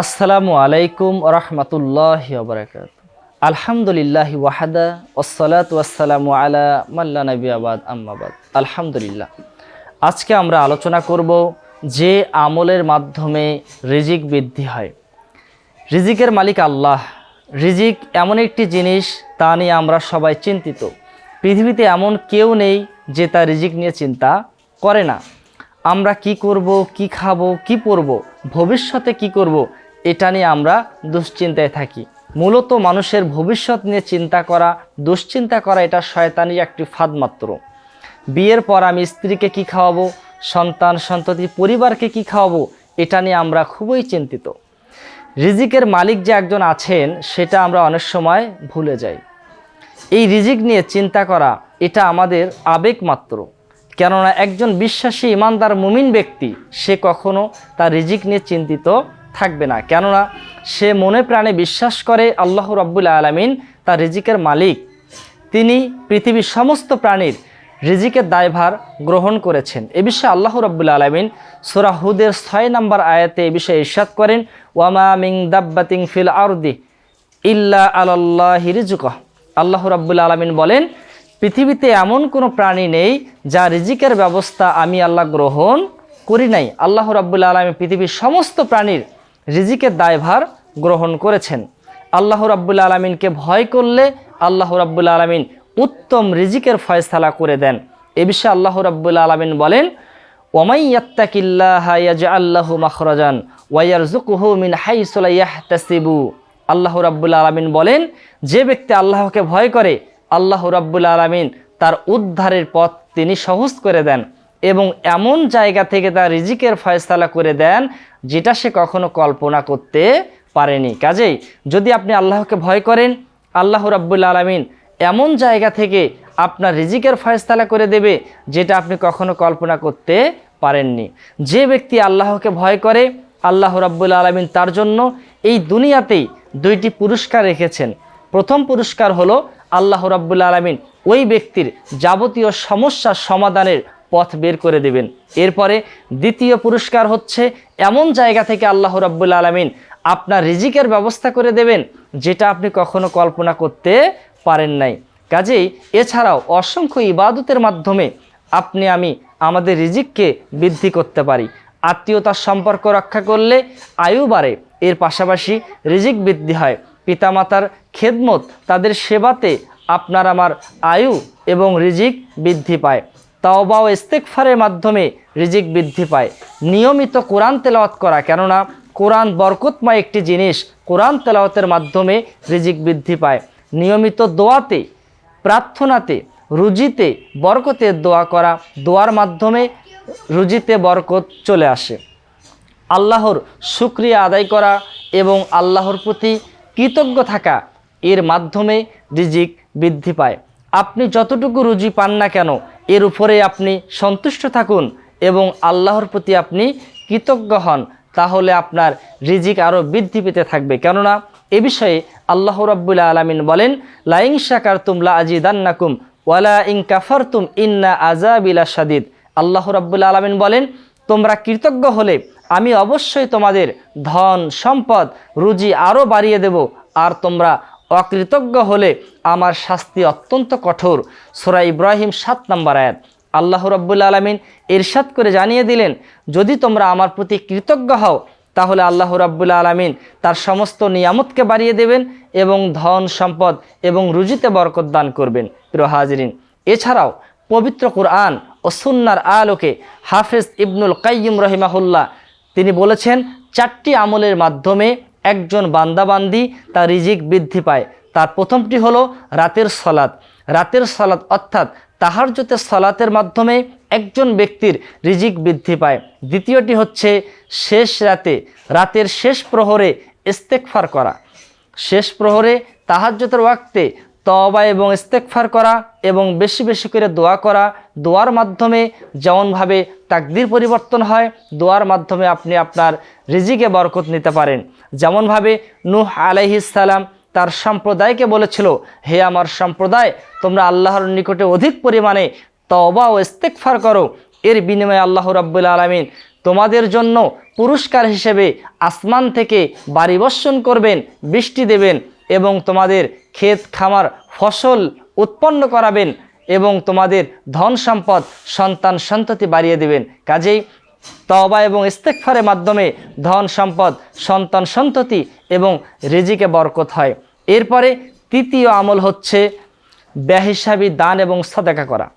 আসসালামু আলাইকুম রহমতুল্লাহ বরকাত আলহামদুলিল্লাহ ওয়াহাদা ওসলাত ওয়াসালামু আলা মাল্লা নবী আবাদ আম্মাবাদ আলহামদুলিল্লাহ। আজকে আমরা আলোচনা করব যে আমলের মাধ্যমে রিজিক বৃদ্ধি হয়। রিজিকের মালিক আল্লাহ। রিজিক এমন একটি জিনিস, তা নিয়ে আমরা সবাই চিন্তিত। পৃথিবীতে এমন কেউ নেই যে তার রিজিক নিয়ে চিন্তা করে না। আমরা কি করব, কি খাব, কি পরব, ভবিষ্যতে কি করব এটা নিয়ে আমরা দুশ্চিন্তায় থাকি। মূলত মানুষের ভবিষ্যৎ নিয়ে চিন্তা করা, দুশ্চিন্তা করা এটা শয়তানি একটি ফাঁদ মাত্র বিয়ের পর আমি স্ত্রীকে কি খাওয়াবো, সন্তান, সন্ততি, পরিবারকে কি খাওয়াবো, এটা নিয়ে আমরা খুবই চিন্তিত। রিজিকের মালিক যে একজন আছেন, সেটা আমরা অনেক সময় ভুলে যাই। এই রিজিক নিয়ে চিন্তা করা, এটা আমাদের আবেগ মাত্র কেননা একজন বিশ্বাসী, ইমানদার, মুমিন ব্যক্তি, সে কখনো তার রিজিক নিয়ে চিন্তিত থাকবে না। কেননা সে মনে প্রাণে বিশ্বাস করে আল্লাহ রব্বুল আলমিন তার রিজিকের মালিক। তিনি পৃথিবীর সমস্ত প্রাণীর রিজিকের দায়ভার গ্রহণ করেছেন। এ বিষয়ে আল্লাহ রব্বুল আলমিন সুরাহুদের ছয় নম্বর আয়াতে এ বিষয়ে ইরশাদ করেন, ওয়ামা মিং দাব্বাতিং ফিল আরদি ইল্লা আল্লাহ রিজুকহ আল্লাহ রাব্বুল আলমিন বলেন, পৃথিবীতে এমন কোনো প্রাণী নেই যা রিজিকের ব্যবস্থা আমি আল্লাহ গ্রহণ করি নাই। আল্লাহ রাব্বুল আলমী পৃথিবীর সমস্ত প্রাণীর রিজিকের দায়ভার গ্রহণ করেছেন। আল্লাহ রাব্বুল আলমিনকে ভয় করলে আল্লাহ রাব্বুল আলমিন উত্তম রিজিকের ফয়সালা করে দেন। এ বিষয়ে আল্লাহ রাব্বুল আলমিন বলেন আল্লাহ রাব্বুল আলামিন বলেন, যে ব্যক্তি আল্লাহকে ভয় করে, আল্লাহ রাব্বুল আলামিন তার উদ্ধারের পথ তিনি সহজ করে দেন। এবং এমন জায়গা থেকে তার রিজিকের ফয়সালা করে দেন যেটা সে কখনো কল্পনা করতে পারেনি। কাজেই যদি আপনি আল্লাহকে ভয় করেন, আল্লাহ রাব্বুল আলামিন এমন জায়গা থেকে আপনার রিজিকের ফয়সালা করে দেবে যেটা আপনি কখনো কল্পনা করতে পারেননি। যে ব্যক্তি আল্লাহকে ভয় করে, আল্লাহ রাব্বুল আলমিন তার জন্য এই দুনিয়াতেই দুইটি পুরস্কার রেখেছেন। প্রথম পুরস্কার হলো আল্লাহ রাব্বুল আলমিন ওই ব্যক্তির যাবতীয় সমস্যার সমাধানের পথ বের করে দেবেন। এরপরে দ্বিতীয় পুরস্কার হচ্ছে এমন জায়গা থেকে আল্লাহ রাব্বুল আলমিন আপনার রিজিকের ব্যবস্থা করে দেবেন, যেটা আপনি কখনো কল্পনা করতে পারেন নাই। কাজেই এছাড়াও অসংখ্য ইবাদতের মাধ্যমে আপনি, আমি আমাদের রিজিককে বৃদ্ধি করতে পারি। আত্মীয়তার সম্পর্ক রক্ষা করলে আয়ু বাড়ে, এর পাশাপাশি রিজিক বৃদ্ধি হয়। পিতামাতার খেদমত, তাদের সেবাতে আপনার আমার আয়ু এবং রিজিক বৃদ্ধি পায়। তাওবা ও ইস্তেকফারের মাধ্যমে রিজিক বৃদ্ধি পায়। নিয়মিত কোরআন তেলাওয়াত করা, কেননা কোরআন বরকতময় একটি জিনিস, কোরআন তেলাওয়াতের মাধ্যমে রিজিক বৃদ্ধি পায়। নিয়মিত দোয়াতে, প্রার্থনাতে, রুজিতে বরকতের দোয়া করা, দোয়ার মাধ্যমে রুজিতে বরকত চলে আসে। আল্লাহর শুক্রিয়া আদায় করা এবং আল্লাহর প্রতি কৃতজ্ঞ থাকা, এর মাধ্যমে রিজিক বৃদ্ধি পায়। আপনি যতটুকু রুজি পান না কেন এর উপরে আপনি সন্তুষ্ট থাকুন এবং আল্লাহর প্রতি আপনি কৃতজ্ঞ হন, তাহলে আপনার রিজিক আরও বৃদ্ধি পেতে থাকবে। কেননা এ বিষয়ে আল্লাহ রাব্বুল্লা আলমিন বলেন লাইং শাকার তুমলা আজিদান্নাকুম ওয়ালা ইং কাফারতুম ইন্না আজাবিলা সাদিদ আল্লাহ রাব্বুল আলমিন বলেন, তোমরা কৃতজ্ঞ হলে আমি অবশ্যই তোমাদের ধন, সম্পদ, রুজি আরও বাড়িয়ে দেব, আর তোমরা অকৃতজ্ঞ হলে আমার শাস্তি অত্যন্ত কঠোর। সোরা ইব্রাহিম সাত নম্বর আয়াত। আল্লাহ রব্বুল আলমিন ইরশাদ করে জানিয়ে দিলেন, যদি তোমরা আমার প্রতি কৃতজ্ঞ হও, তাহলে আল্লাহ রাব্বুল আলমিন তার সমস্ত নিয়ামতকে বাড়িয়ে দেবেন এবং ধন সম্পদ এবং রুজিতে বরকত দান করবেন। প্রিয় হাজরিন, এছাড়াও পবিত্র কোরআন ও সুন্নার আলোকে হাফেজ ইবনুল কাইয়িম রহিমাহুল্লাহ তিনি বলেছেন, চারটি আমলের মাধ্যমে একজন বান্দাবান্দি তার রিজিক বৃদ্ধি পায়। তার প্রথমটি হলো রাতের সলাদ রাতের সলাদ অর্থাৎ তাহার তাহারজতের সলাতের মাধ্যমে একজন ব্যক্তির রিজিক বৃদ্ধি পায়। দ্বিতীয়টি হচ্ছে শেষ রাতে, রাতের শেষ প্রহরে ইস্তেকফার করা। শেষ প্রহরে তাহার তাহাজ্যতের ওয়াক্তে তবা এবং ইস্তেকফার করা এবং বেশি বেশি করে দোয়া করা, দোয়ার মাধ্যমে যেমনভাবে তাকদির পরিবর্তন হয়, দোয়ার মাধ্যমে আপনি আপনার রিজিকে বরকত নিতে পারেন। যেমনভাবে নূহ আলাইহিসালাম তার সম্প্রদায়কে বলেছিল, হে আমার সম্প্রদায়, তোমরা আল্লাহর নিকটে অধিক পরিমাণে তবা ও ইস্তেকফার করো। এর বিনিময়ে আল্লাহ রাব্বুল আলমিন তোমাদের জন্য পুরস্কার হিসেবে আসমান থেকে বাড়ি বর্ষণ করবেন, বৃষ্টি দেবেন এবং তোমাদের ক্ষেত খামার ফসল উৎপন্ন করাবেন এবং তোমাদের ধন সম্পদ সন্তান সন্ততি বাড়িয়ে দেবেন। কাজেই তবা এবং ইস্তেকফারের মাধ্যমে ধন সম্পদ, সন্তান সন্ততি এবং রিজিকে বরকত হয়। এরপরে তৃতীয় আমল হচ্ছে ব্যহিসাবি দান এবং সদাকা করা।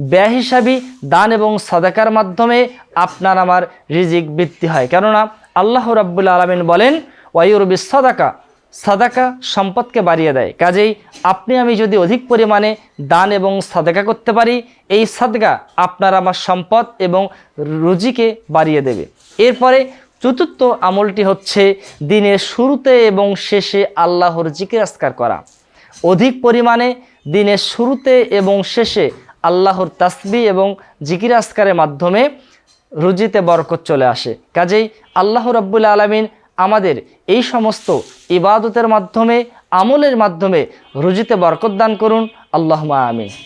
ব্যহিসাবি দান এবং সদাকার মাধ্যমে আপনার আমার রিজিক বৃদ্ধি হয়। কেননা আল্লাহ রাব্বুল আলমিন বলেন ওয়ুরবি সদাকা সাদাকা সম্পদকে বাড়িয়ে দেয়। কাজেই আপনি আমি যদি অধিক পরিমাণে দান এবং সাদাকা করতে পারি, এই সাদকা আপনার আমার সম্পদ এবং রুজিকে বাড়িয়ে দেবে। এরপরে চতুর্থ আমলটি হচ্ছে দিনের শুরুতে এবং শেষে আল্লাহর জিকির আসকার করা। অধিক পরিমাণে দিনের শুরুতে এবং শেষে আল্লাহর তাসবি এবং জিকির আসকারের মাধ্যমে রুজিতে বরকত চলে আসে। কাজেই আল্লাহ রব্বুল আলমিন আমাদের এই সমস্ত ইবাদতের মাধ্যমে আমলের মাধ্যমে রুজিতে বরকত দান করুন। আল্লাহ আমিন।